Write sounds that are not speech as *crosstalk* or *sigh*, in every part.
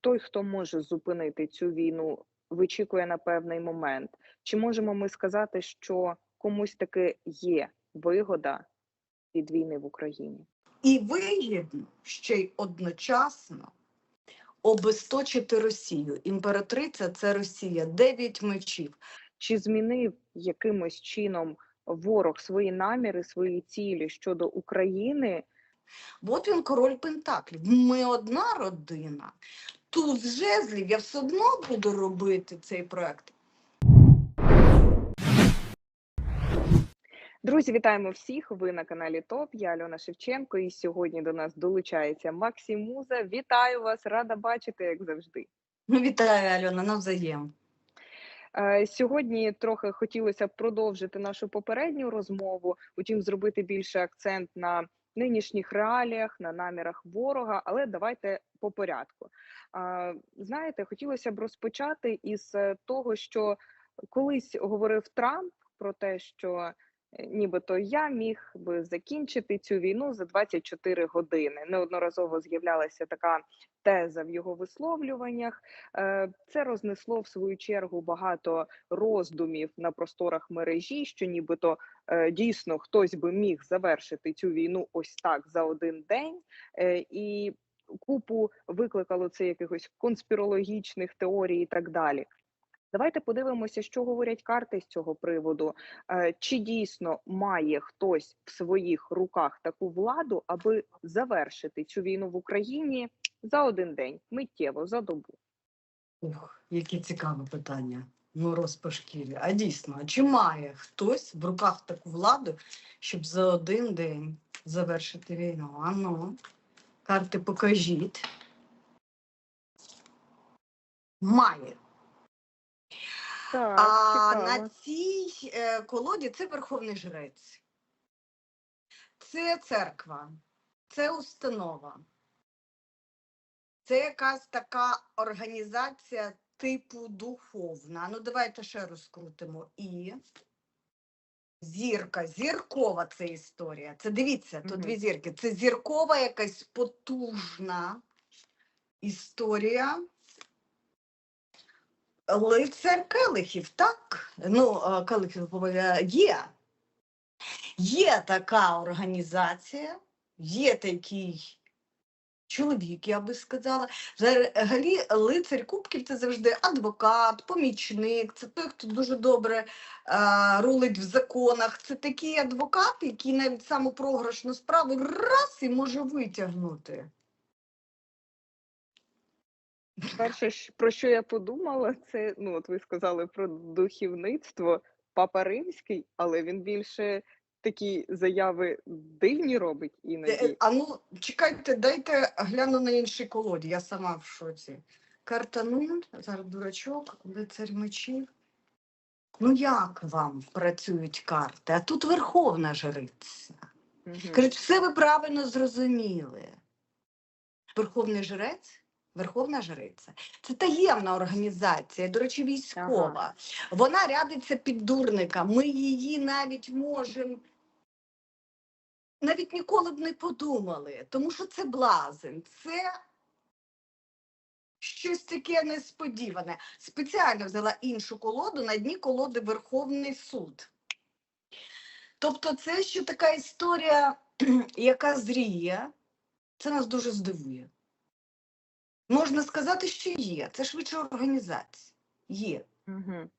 той, хто може зупинити цю війну, вичікує на певний момент? Чи можемо ми сказати, що комусь таки є вигода від війни в Україні? І вигідно ще й одночасно обесточити Росію. Імператриця це Росія, дев'ять мечів. Чи змінив якимось чином ворог свої наміри, свої цілі щодо України? От він король Пентаклів. Ми одна родина. Тут жезлів я все одно буду робити цей проект. Друзі, вітаємо всіх! Ви на каналі ТОП. Я Альона Шевченко, і сьогодні до нас долучається Максим Муза. Вітаю вас, рада бачити, як завжди. Ну, вітаю, Альона, навзаєм. Е, Сьогодні трохи хотілося б продовжити нашу попередню розмову, утім, зробити більше акцент на нинішніх реаліях, на намірах ворога, але давайте по порядку. Знаєте, хотілося б розпочати із е, того, що колись говорив Трамп про те, що е, нібито я міг би закінчити цю війну за 24 години. Неодноразово з'являлася така теза в його висловлюваннях. Е, Це рознесло в свою чергу багато роздумів на просторах мережі, що нібито дійсно хтось би міг завершити цю війну ось так за один день. Е, І купу викликало це якихось конспірологічних теорій і так далі. Давайте подивимося, що говорять карти з цього приводу. Е, Чи дійсно має хтось в своїх руках таку владу, аби завершити цю війну в Україні за один день, миттєво, за добу? Ух, яке цікаве питання. Ну, розпашкірі. А дійсно, а чи має хтось в руках таку владу, щоб за один день завершити війну? А ну, карти покажіть. Має. Так, А цікаво. на цій е, колоді це верховний жрець, це церква, це установа, це якась така організація типу духовна. Ну, давайте ще розкрутимо. І зірка, зіркова це історія. Це дивіться, тут Мгм. дві зірки. Це зіркова якась потужна історія. Лицар келихів, так? Ну, келихів є. Є така організація, є такий чоловік, я би сказала. Взагалі, лицар кубків це завжди адвокат, помічник, це той, хто дуже добре е, рулить в законах. Це такий адвокат, який навіть саму програшну справу раз і може витягнути. Перше, про що я подумала, це ну, от ви сказали про духівництво Папа Римський, але він більше такі заяви дивні робить Е, іноді. А ну, чекайте, дайте гляну на іншій колоді, я сама в шоці. Карта нуль, зараз дурачок, лицар мечів. Ну як вам працюють карти? А тут верховна жриця. Мгм. Кажуть, все ви правильно зрозуміли. Верховний жрець, верховна жриця. Це таємна організація, до речі, військова. Вона рядиться під дурника. Ми її навіть можемо. Навіть ніколи б не подумали, тому що це блазень, це щось таке несподіване. Спеціально взяла іншу колоду, на дні колоди Верховний суд. Тобто, це ще така історія, *clears throat* яка зріє, це нас дуже здивує. Можна сказати, що є. Це швидше організація. Є. Мгм.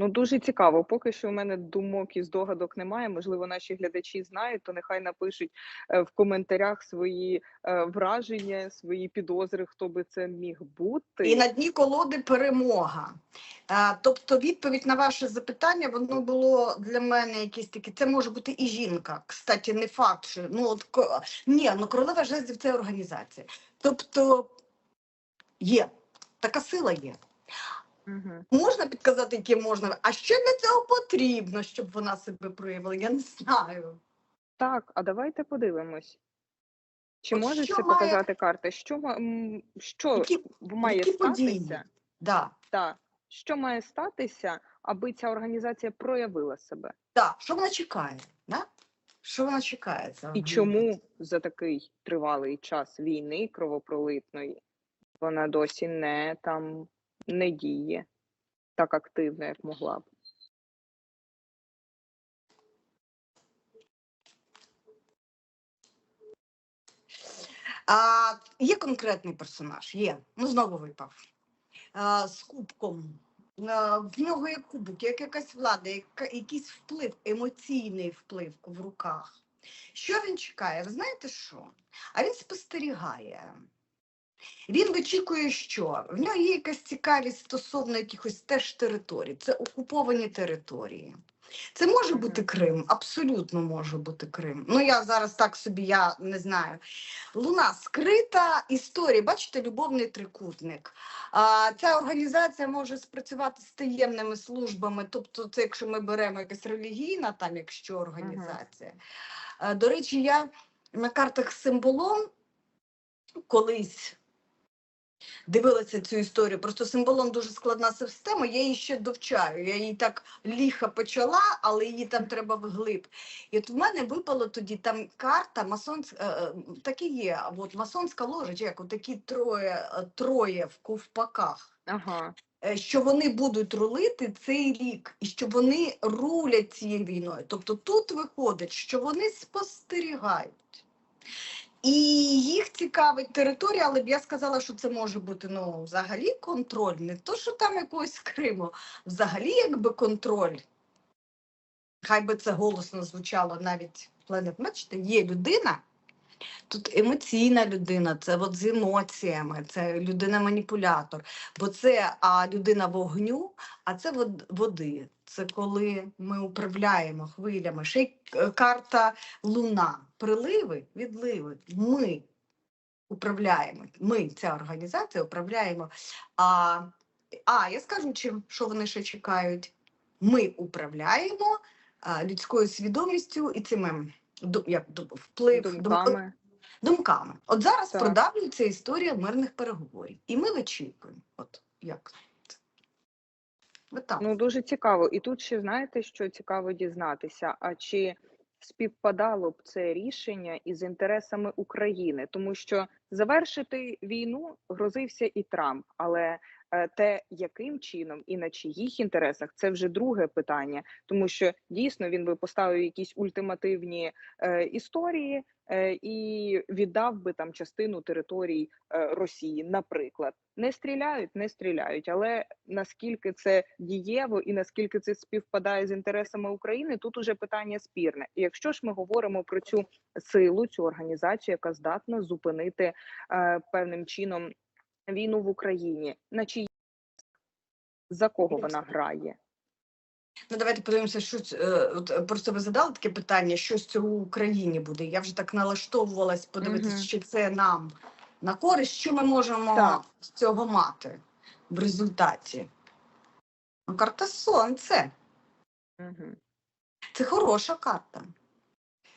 Ну, дуже цікаво. Поки що у мене думок і здогадок немає. Можливо, наші глядачі знають, то нехай напишуть е, в коментарях свої е, враження, свої підозри, хто би це міг бути. І на дні колоди перемога. Тобто, відповідь на ваше запитання, воно було для мене якесь таке. Це може бути і жінка. Кстати, не факт, що ну от ні, ну королева жезлів це організація. Тобто є така сила є. Мгм. Можна підказати, яке можна, а що для цього потрібно, щоб вона себе проявила? Я не знаю. Так, а давайте подивимось. Чи От може що це має- показати карти? Що, ма- м, що Які, має які події? статися? да, Так, що має статися, аби ця організація проявила себе? да. Що вона чекає? Да? Що вона чекає? ця І чому за такий тривалий час війни кровопролитної вона досі не там не діє так активно, як могла б. А, є конкретний персонаж, є. Ну, знову випав. А, з кубком. А, в нього є кубок, як якась влада, яка, якийсь вплив, емоційний вплив в руках. Що він чекає? Ви знаєте що? А він спостерігає. Він вичікує, що в нього є якась цікавість стосовно якихось теж територій. Це окуповані території. Це може бути Крим, абсолютно може бути Крим. Ну я зараз так собі я не знаю. Луна скрита історія. Бачите, любовний трикутник. А, ця організація може спрацювати з таємними службами. Тобто, це якщо ми беремо якась релігійна, там якщо організація. А, до речі, я на картах з символом колись дивилася цю історію. Просто символом дуже складна система. Я її ще довчаю. Я її так ліха почала, але її там треба вглиб. І от в мене випало тоді там карта масонська, так і є. От масонська ложа, як такі троє, е, троє в ковпаках. Ага. е, Що вони будуть рулити цей рік, і що вони рулять цією війною. Тобто тут виходить, що вони спостерігають. І їх цікавить територія, але б я сказала, що це може бути ну, взагалі контроль, не то, що там якогось Криму, взагалі якби контроль. Хай би це голосно звучало навіть планет. Бачите, є людина, тут емоційна людина, це от з емоціями, це людина-маніпулятор, бо це а, людина вогню, а це вод- води. Це коли ми управляємо хвилями. Ще й е, карта Луна, приливи, відливи. Ми управляємо. Ми, ця організація, управляємо. А, а я скажу, чим, що вони ще чекають. Ми управляємо а, людською свідомістю і цими як, вплив Думками. думками. От зараз Так. продавлюється історія мирних переговорів. І ми вичікуємо. От як це? От так. Ну, дуже цікаво. І тут ще знаєте, що цікаво дізнатися, а чи співпадало б це рішення із інтересами України? Тому що завершити війну грозився і Трамп, але те, яким чином і на чиїх інтересах, це вже друге питання, тому що дійсно він би поставив якісь ультимативні е, історії е, і віддав би там частину територій е, Росії, наприклад. Не стріляють, не стріляють, але наскільки це дієво і наскільки це співпадає з інтересами України, тут уже питання спірне. І якщо ж ми говоримо про цю силу, цю організацію, яка здатна зупинити е, певним чином війну в Україні, на чиї за кого вона грає? Ну, давайте подивимося, що е, от, е, просто ви задали таке питання, що з цього в Україні буде. Я вже так налаштовувалась подивитися, Мгм. чи це нам на користь, що ми можемо Так. з цього мати в результаті. Ну, карта сонце. Угу. Це хороша карта.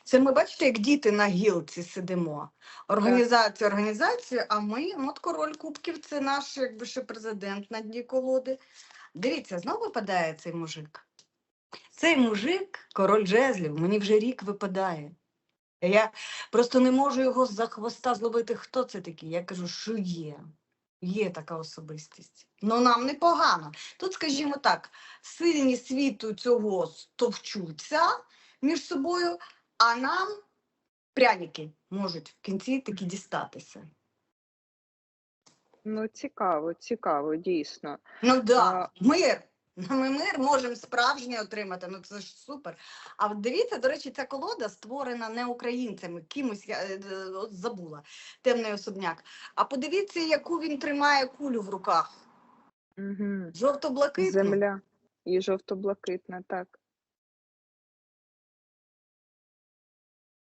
Це ми бачите, як діти на гілці сидимо. Організація, організація, а ми, ну, от король кубків, це наш якби ще президент на дні колоди. Дивіться, знову випадає цей мужик. Цей мужик, король жезлів, мені вже рік випадає. Я просто не можу його за хвоста зловити, хто це такий. Я кажу, що є. Є така особистість. Ну нам непогано. Тут, скажімо так, сильні світу цього стовчуться між собою, а нам пряники можуть в кінці таки дістатися. Ну цікаво, цікаво, дійсно. Ну да, А- мир. Ми мир можемо справжній отримати. Ну це ж супер. А от дивіться, до речі, ця колода створена не українцями, кимось я е, е, от забула, темний особняк. А подивіться, яку він тримає кулю в руках. Угу. Жовто-блакитну. Земля і жовто-блакитна, так.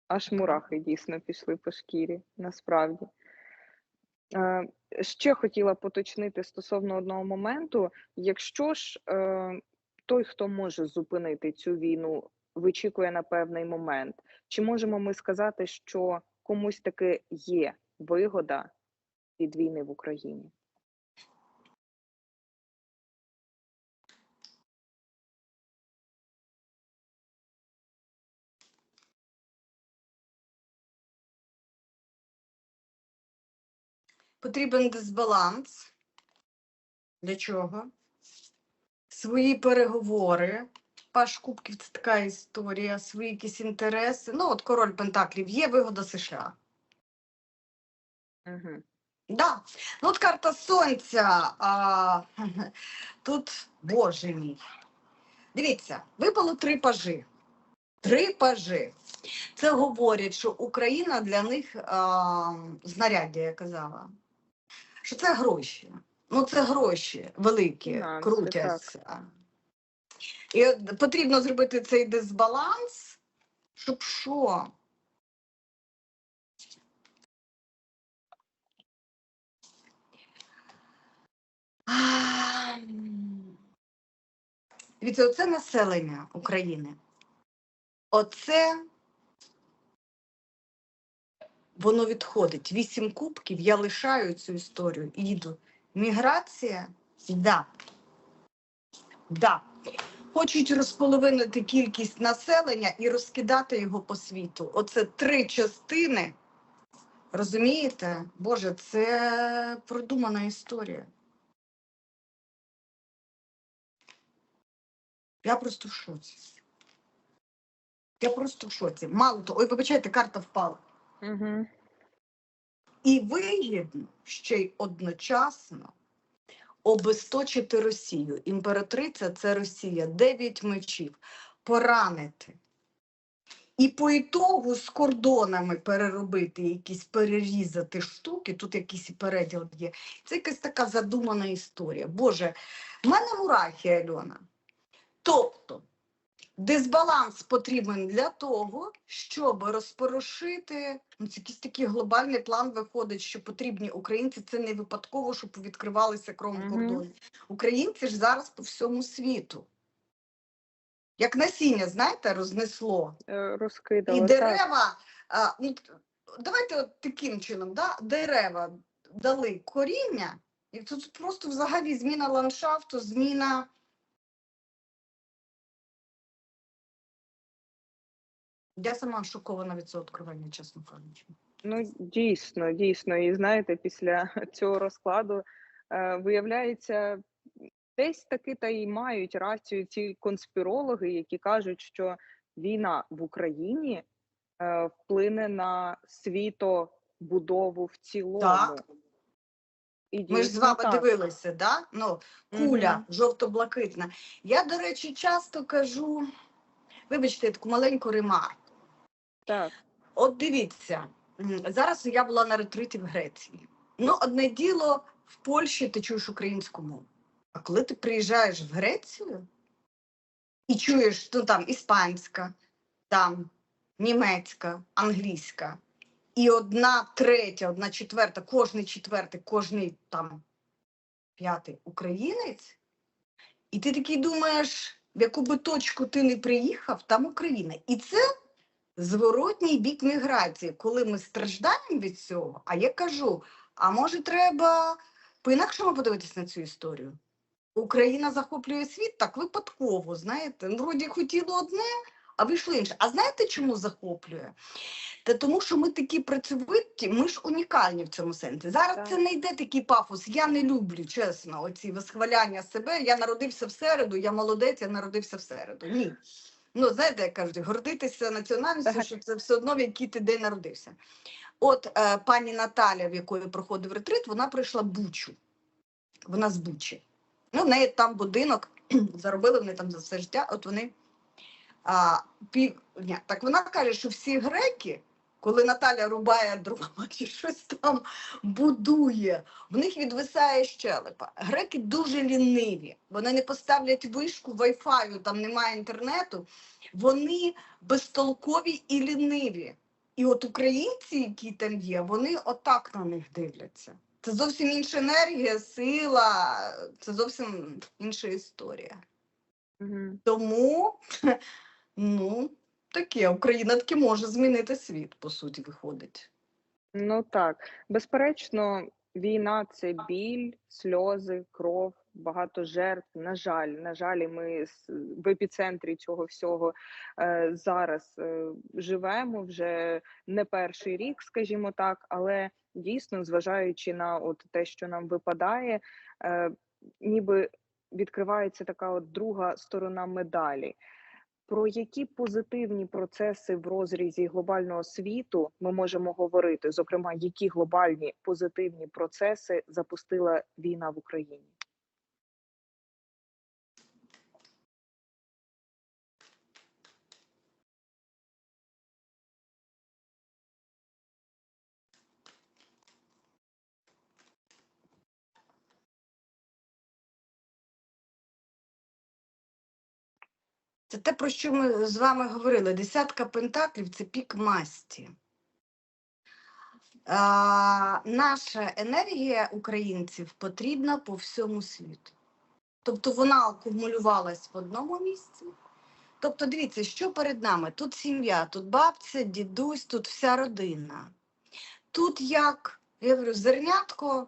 Аж мурахи дійсно пішли по шкірі, насправді. Е, ще хотіла поточнити стосовно одного моменту. Якщо ж е, той, хто може зупинити цю війну, вичікує на певний момент, чи можемо ми сказати, що комусь таки є вигода від війни в Україні? Потрібен дисбаланс. Для чого? Свої переговори. Паш Кубків це така історія, свої якісь інтереси. Ну, от король Пентаклів є вигода США. Угу. Да. Ну, от карта сонця. А, *laughs* тут, боже мій. Дивіться, випало три пажи. Три пажи. Це говорить, що Україна для них а, знаряддя, я казала. Що це гроші. Ну, це гроші великі, Фінанси, крутяться. І потрібно зробити цей дисбаланс, щоб що? А. Дивіться, оце населення України. Оце воно відходить. Вісім кубків, я лишаю цю історію і їду. Міграція? Да. Да. Хочуть розполовинити кількість населення і розкидати його по світу. Оце три частини. Розумієте? Боже, це продумана історія. Я просто в шоці. Я просто в шоці. Мало того, ой, вибачайте, карта впала. І вигідно ще й одночасно обесточити Росію. Імператриця це Росія, дев'ять мечів, поранити. І по ітогу з кордонами переробити, якісь перерізати штуки, тут якийсь переділ є. Це якась така задумана історія. Боже, в мене мурахи, Альона. Тобто, дисбаланс потрібен для того, щоб розпорошити ну, це якийсь такий глобальний план виходить, що потрібні українці. Це не випадково, щоб відкривалися кром кордонів. Українці ж зараз по всьому світу. Як насіння, знаєте, рознесло. Е, Розкидала. І так. дерева, а, ну, давайте от таким чином, да? дерева дали коріння, і тут просто взагалі зміна ландшафту, зміна. Я сама шокована від цього відкривання, чесно кажучи. Ну, дійсно, дійсно. І знаєте, після *laughs* цього розкладу е, виявляється, десь таки та й мають рацію ці конспірологи, які кажуть, що війна в Україні е, вплине на світобудову в цілому. Так. І Ми ж з вами так. дивилися, да? ну, куля Мгм. жовто-блакитна. Я, до речі, часто кажу, вибачте, я таку маленьку ремарку. Так. От дивіться, зараз я була на ретриті в Греції. Ну, одне діло в Польщі ти чуєш українську мову. А коли ти приїжджаєш в Грецію і чуєш ну, там іспанська, там німецька, англійська, і одна третя, одна четверта, кожний четвертий, кожний там п'ятий українець, і ти такий думаєш, в яку би точку ти не приїхав, там Україна. І це зворотній бік міграції, коли ми страждаємо від цього. А я кажу: а може, треба по-інакшому подивитись на цю історію? Україна захоплює світ так випадково, знаєте, ну, вроді хотіло одне, а вийшло інше. А знаєте, чому захоплює? Та тому, що ми такі працьовиті, ми ж унікальні в цьому сенсі. Зараз Так. це не йде такий пафос. Я не люблю, чесно, оці висхваляння себе. Я народився в середу, я молодець, я народився в середу. Ні. Ну, знаєте, як кажуть, гордитися національністю, що це все одно в який ти день народився. От е, пані Наталя, в якої проходив ретрит, вона прийшла Бучу. Вона з Бучі. Ну, в неї там будинок, *clears throat* заробили вони там за все життя. От вони а, півдня. Так вона каже, що всі греки, коли Наталя рубає дрова чи щось там будує, в них відвисає щелепа. Греки дуже ліниві. Вони не поставлять вишку вайфаю, там немає інтернету. Вони безтолкові і ліниві. І от українці, які там є, вони отак на них дивляться. Це зовсім інша енергія, сила, це зовсім інша історія. Мгм. Тому, *laughs* ну, таке, Україна таки може змінити світ, по суті, виходить. Ну так, безперечно, війна це біль, сльози, кров, багато жертв. На жаль, на жаль, ми в епіцентрі цього всього е, зараз е, живемо вже не перший рік, скажімо так, але дійсно, зважаючи на от те, що нам випадає, е, ніби відкривається така от друга сторона медалі. Про які позитивні процеси в розрізі глобального світу ми можемо говорити? Зокрема, які глобальні позитивні процеси запустила війна в Україні? Це те, про що ми з вами говорили. Десятка пентаклів це пік масті. А, наша енергія українців потрібна по всьому світу. Тобто вона акумулювалась в одному місці. Тобто, дивіться, що перед нами? Тут сім'я, тут бабця, дідусь, тут вся родина. Тут як, я говорю, зернятко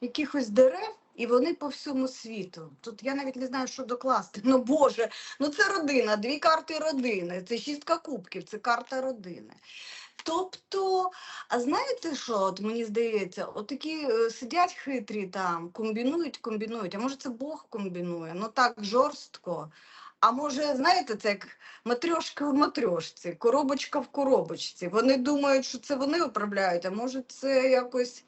якихось дерев, і вони по всьому світу. Тут я навіть не знаю, що докласти. Ну Боже, ну це родина, дві карти родини, це шістка кубків, це карта родини. Тобто, а знаєте що, от мені здається, отакі е, сидять хитрі там, комбінують, комбінують, а може це Бог комбінує, ну так жорстко. А може, знаєте, це як матрьошка в матрьошці, коробочка в коробочці. Вони думають, що це вони управляють, а може це якось.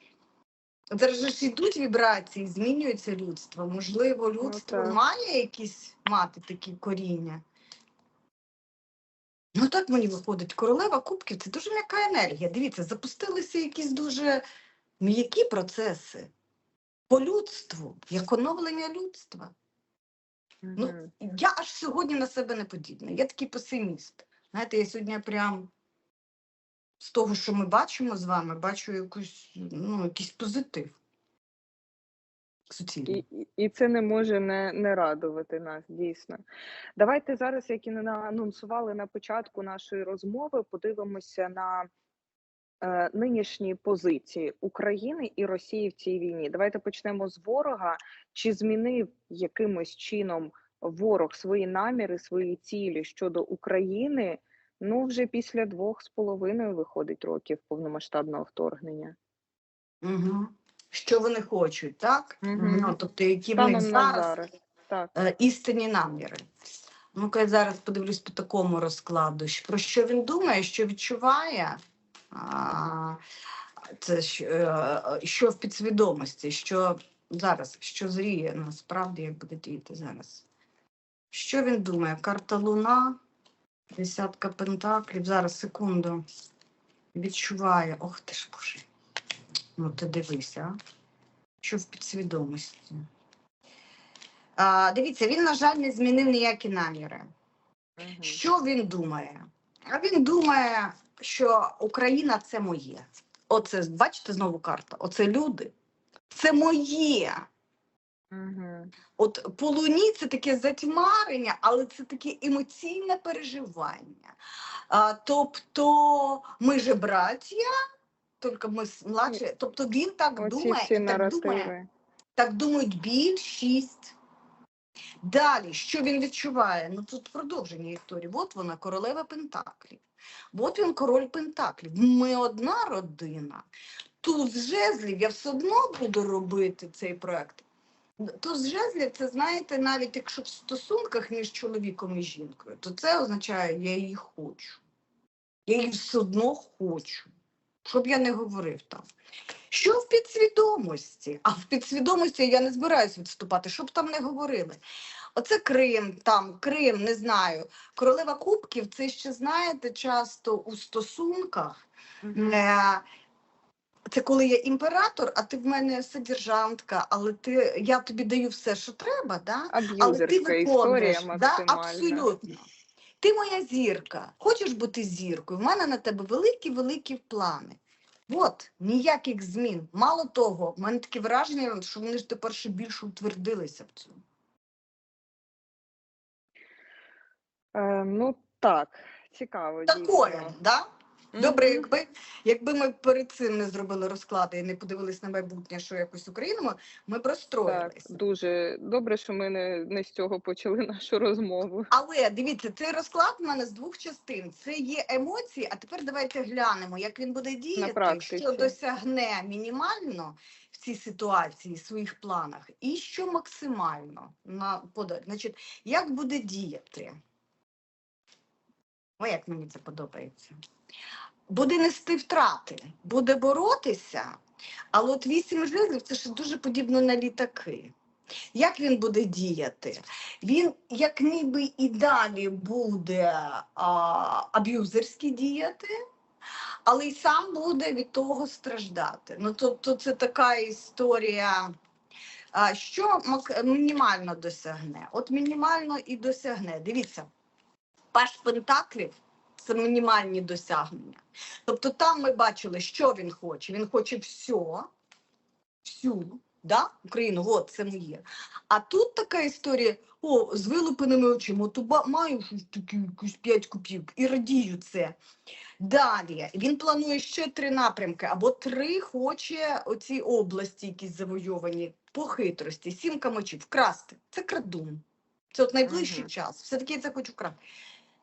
Зараз ж йдуть вібрації, змінюється людство. Можливо, людство так. має якісь мати такі коріння. Ну так мені виходить, королева кубків це дуже м'яка енергія. Дивіться, запустилися якісь дуже м'які процеси по людству, як оновлення людства. Ну, я аж сьогодні на себе не подібна. Я такий песиміст. Знаєте, я сьогодні прям з того, що ми бачимо з вами, бачу якусь, ну, якийсь позитив. І, і- це не може не, не радувати нас, дійсно. Давайте зараз, як і не анонсували на початку нашої розмови, подивимося на е, нинішні позиції України і Росії в цій війні. Давайте почнемо з ворога. Чи змінив якимось чином ворог свої наміри, свої цілі щодо України? Ну, вже після двох з половиною виходить років повномасштабного вторгнення. Угу. Що вони хочуть, так? Мгм. Ну, тобто, які в них зараз зараз. Так. е, істинні наміри. Ну-ка, я зараз подивлюсь по такому розкладу. Про що він думає, що відчуває, а, це що, е, що в підсвідомості, що зараз, що зріє насправді, як буде діяти зараз. Що він думає? Карта Луна, десятка пентаклів. Зараз, секунду. Відчуває. Ох ти ж боже. Ну, ти дивися, а. що в підсвідомості. А, дивіться, він, на жаль, не змінив ніякі наміри. Мгм. Що він думає? А він думає, що Україна це моє. Оце, бачите, знову карта. Оце люди. Це моє. От по луні це таке затьмарення, але це таке емоційне переживання. А, тобто ми же браття, тільки ми младші. Тобто він так Оці думає, всі так думає. наративи. Так думають більшість. Далі, що він відчуває? Ну тут продовження історії. От вона, королева Пентаклів. От він король Пентаклів. Ми одна родина. Тут з жезлів я все одно буду робити цей проект. Тут з жезлів, це знаєте, навіть якщо в стосунках між чоловіком і жінкою, то це означає, я її хочу. Я її все одно хочу. Щоб я не говорив там. Що в підсвідомості? А в підсвідомості я не збираюсь відступати, щоб там не говорили. Оце Крим, там Крим, не знаю. Королева Кубків, це ще знаєте, часто у стосунках. Е, Це коли я імператор, а ти в мене содержантка, але ти, я тобі даю все, що треба, да? але ти виконуєш. Да? Абсолютно. Ти моя зірка. Хочеш бути зіркою? В мене на тебе великі-великі плани. От, ніяких змін. Мало того, в мене таке враження, що вони ж тепер ще більше утвердилися в цьому. Е, ну так, цікаво. Такое, дійсно. да? Добре, якби, якби ми перед цим не зробили розклади і не подивились на майбутнє, що якось Україну, ми б Так, дуже добре, що ми не, не з цього почали *laughs* нашу розмову. Але дивіться, цей розклад в мене з двох частин. Це є емоції, а тепер давайте глянемо, як він буде діяти, що досягне мінімально в цій ситуації, в своїх планах, і що максимально на пода- Значить, як буде діяти? О, як мені це подобається. Буде нести втрати, буде боротися, але от вісім жезлів це ж дуже подібно на літаки. Як він буде діяти? Він як ніби і далі буде а, аб'юзерськи діяти, але й сам буде від того страждати. Ну, тобто це така історія, а, що мінімально досягне. От мінімально і досягне. Дивіться, паш пентаклів це мінімальні досягнення. Тобто там ми бачили, що він хоче. Він хоче все, всю да? Україну, от це моє. А тут така історія: о, з вилупеними очима, то маю щось таке, якусь 5 копійок і радію це. Далі він планує ще три напрямки, або три хоче оці області, якісь завойовані по хитрості, сімка мочів, вкрасти. Це крадун. Це от найближчий Мгм. час. Все-таки я це хочу вкрасти.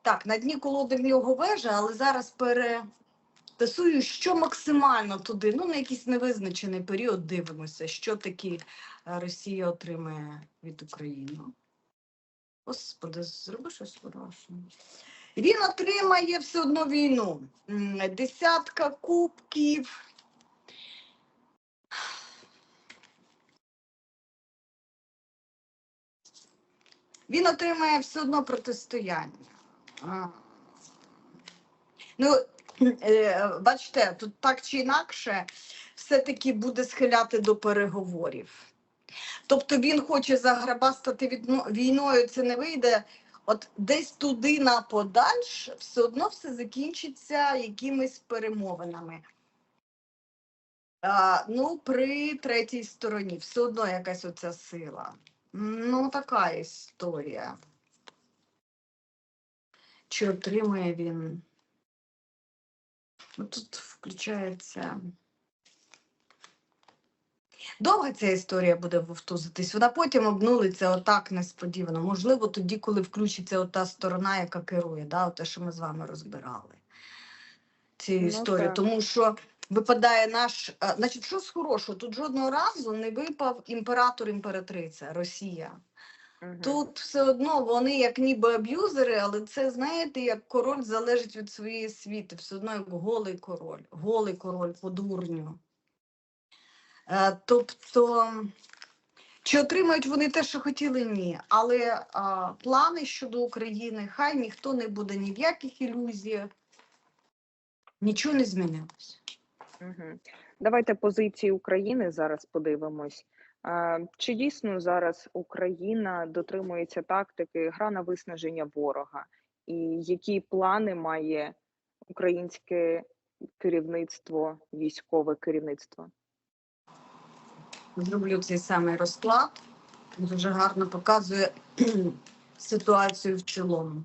Так, на дні колоди в нього вежа, але зараз перетасую, що максимально туди, ну на якийсь невизначений період дивимося, що таки е, Росія отримає від України. Господи, зроби щось хороше. Він отримає все одно війну. Десятка кубків. Він отримає все одно протистояння. Ну, е, бачите, тут так чи інакше, все-таки буде схиляти до переговорів. Тобто він хоче заграбастати відно- війною, це не вийде. От десь туди на подальше все одно все закінчиться якимись перемовинами. А, ну, при третій стороні все одно якась оця сила. Ну, така історія. Чи отримує він? Ну, Тут включається. Довго ця історія буде вовтузитись. Вона потім обнулиться отак несподівано. Можливо, тоді, коли включиться ота сторона, яка керує, да, те, що ми з вами розбирали. Ці Ну, Тому що випадає наш. а, Значить, що з хорошого? Тут жодного разу не випав імператор імператриця Росія. Тут все одно вони як ніби аб'юзери, але це знаєте, як король залежить від своєї світи. Все одно як голий король, голий король по дурню. Е, тобто, чи отримають вони те, що хотіли? Ні. Але а, плани щодо України, хай ніхто не буде ні в яких ілюзіях, нічого не змінилося. Давайте позиції України зараз подивимось. Чи дійсно зараз Україна дотримується тактики гра на виснаження ворога? І які плани має українське керівництво, військове керівництво? Зроблю цей самий розклад. Дуже гарно показує *clears throat* ситуацію в цілому.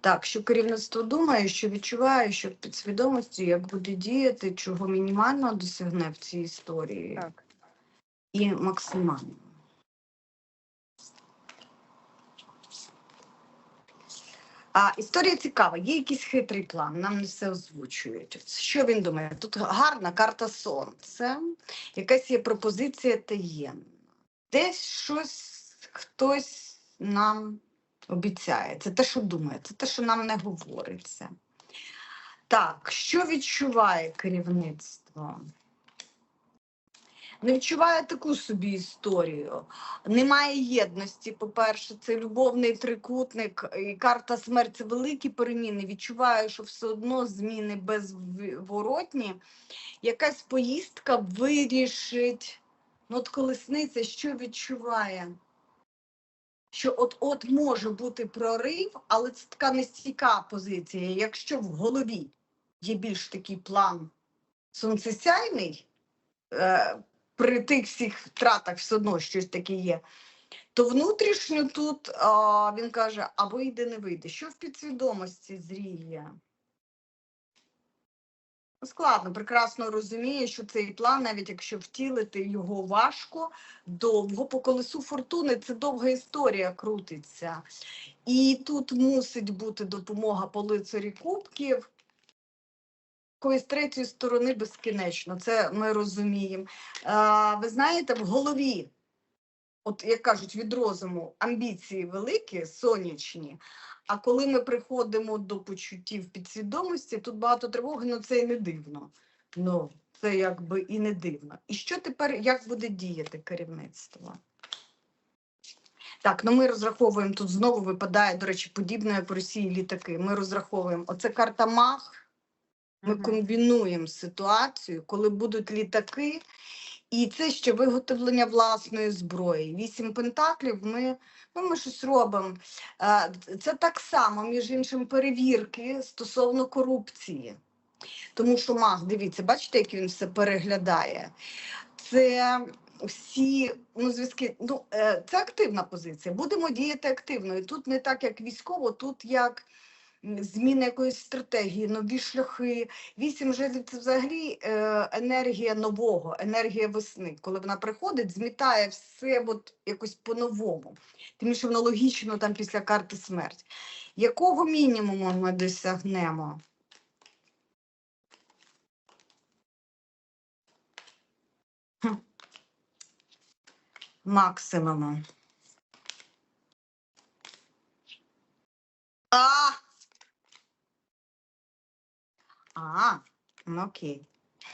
Так, що керівництво думає, що відчуває, що в підсвідомості, як буде діяти, чого мінімально досягне в цій історії, Так. І максимально. А історія цікава, є якийсь хитрий план, нам не все озвучують. Що він думає? Тут гарна карта сонця, якась є пропозиція таємна. Десь щось хтось нам обіцяє. Це те, що думає, це те, що нам не говориться. Так, що відчуває керівництво? Не відчуває таку собі історію. Немає єдності. По-перше, це любовний трикутник, і карта смерть це великі переміни. Відчуваю, що все одно зміни безворотні. Якась поїздка вирішить. Ну, от колесниця, що відчуває? Що от-от може бути прорив, але це така нестійка позиція. Якщо в голові є більш такий план сонцесяйний, е, при тих всіх втратах все одно щось таке є, то внутрішньо тут а, він каже, а вийде, не вийде. Що в підсвідомості зріє? Складно, прекрасно розуміє, що цей план, навіть якщо втілити його важко, довго по колесу фортуни це довга історія крутиться. І тут мусить бути допомога по лицарі кубків. Якоїсь третьої сторони безкінечно, це ми розуміємо. Ви знаєте, в голові, от як кажуть, від розуму амбіції великі, сонячні. А коли ми приходимо до почуттів підсвідомості, тут багато тривоги, ну це і не дивно. Ну, це якби і не дивно. І що тепер, як буде діяти керівництво? Так, ну ми розраховуємо, тут знову випадає, до речі, подібне, як в Росії літаки. Ми розраховуємо, оце карта МАГ, ми комбінуємо ситуацію, коли будуть літаки, і це ще виготовлення власної зброї. Вісім пентаклів. Ми, ну, ми щось робимо. Е, Це так само, між іншим, перевірки стосовно корупції. Тому що маг, дивіться, бачите, як він все переглядає. Це всі ну, зв'язки. Ну, е, це активна позиція. Будемо діяти активно. І тут не так, як військово, тут як м, зміна якоїсь стратегії, нові шляхи. Вісім жезлів це взагалі е, енергія нового, енергія весни. Коли вона приходить, змітає все от якось по-новому. Тим що воно логічно там після карти смерть. Якого мінімуму ми досягнемо? Максимуму. А! А, ну окей.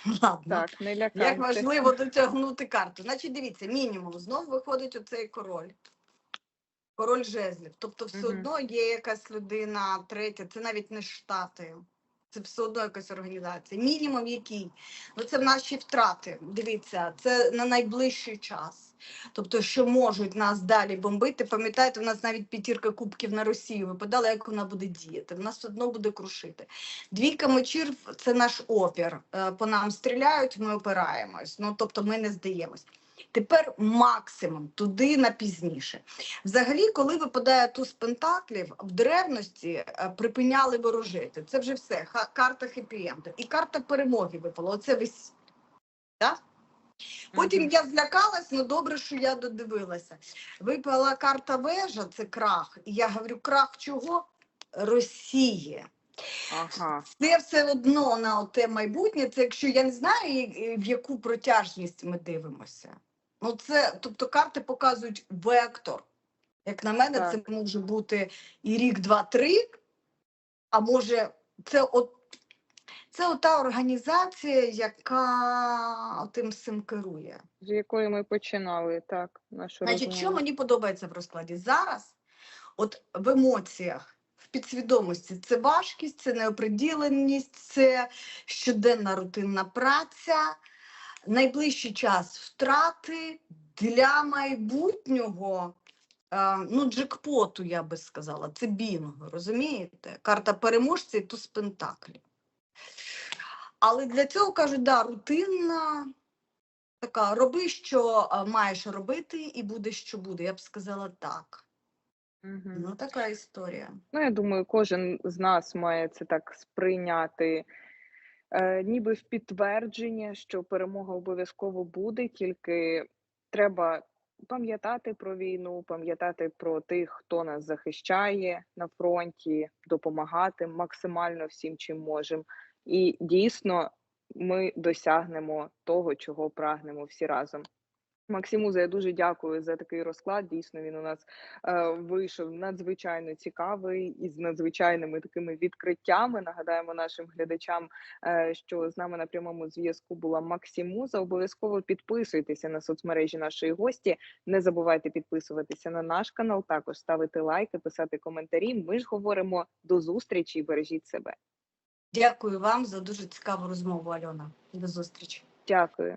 *laughs* Ладно. Так, не Як важливо дотягнути карту. Значить, дивіться, мінімум. Знову виходить оцей король. Король жезлів. Тобто, все Мгм. одно є якась людина третя, це навіть не штати. Це все одно якась організація. Мінімум який? Ну, це в наші втрати. Дивіться, це на найближчий час. Тобто, що можуть нас далі бомбити. Пам'ятаєте, у нас навіть п'ятірка кубків на Росію випадала, як вона буде діяти. Вона все одно буде крушити. Двійка мечів це наш опір. Е, По нам стріляють, ми опираємось. Ну тобто ми не здаємось. Тепер максимум туди на пізніше. Взагалі, коли випадає туз пентаклів, в древності е, припиняли ворожити. Це вже все. Карта хеппі-енду. І карта перемоги випала. Оце весь. Да? Потім я злякалась, ну добре, що я додивилася. Випала карта вежа, це крах. І я говорю, крах чого? Росії. Ага. Це все одно на те майбутнє. Це якщо я не знаю, в яку протяжність ми дивимося. Ну, це, тобто карти показують вектор. Як на мене, Так. це може бути і рік, два, три, а може, це от. Це ота організація, яка тим всім керує. З якої ми починали, так, нашу Значить, що мені подобається в розкладі зараз, от в емоціях, в підсвідомості це важкість, це неоприділеність, це щоденна рутинна праця, найближчий час втрати для майбутнього. е, Ну, джекпоту, я би сказала, це бінго, розумієте? Карта переможця і туз пентаклів. Але для цього кажуть, да, рутинна, така, роби, що маєш робити, і буде, що буде. Я б сказала так. Мгм. Ну, така історія. Ну, я думаю, кожен з нас має це так сприйняти, е, ніби в підтвердження, що перемога обов'язково буде, тільки треба пам'ятати про війну, пам'ятати про тих, хто нас захищає на фронті, допомагати максимально всім, чим можемо. І дійсно ми досягнемо того, чого прагнемо всі разом. Максимуза, я дуже дякую за такий розклад. Дійсно, він у нас е, вийшов надзвичайно цікавий і з надзвичайними такими відкриттями. Нагадаємо нашим глядачам, е, що з нами на прямому зв'язку була Максимуза. Обов'язково підписуйтеся на соцмережі нашої гості. Не забувайте підписуватися на наш канал, також ставити лайки, писати коментарі. Ми ж говоримо до зустрічі і бережіть себе. Дякую вам за дуже цікаву розмову, Альона. До зустрічі. Дякую.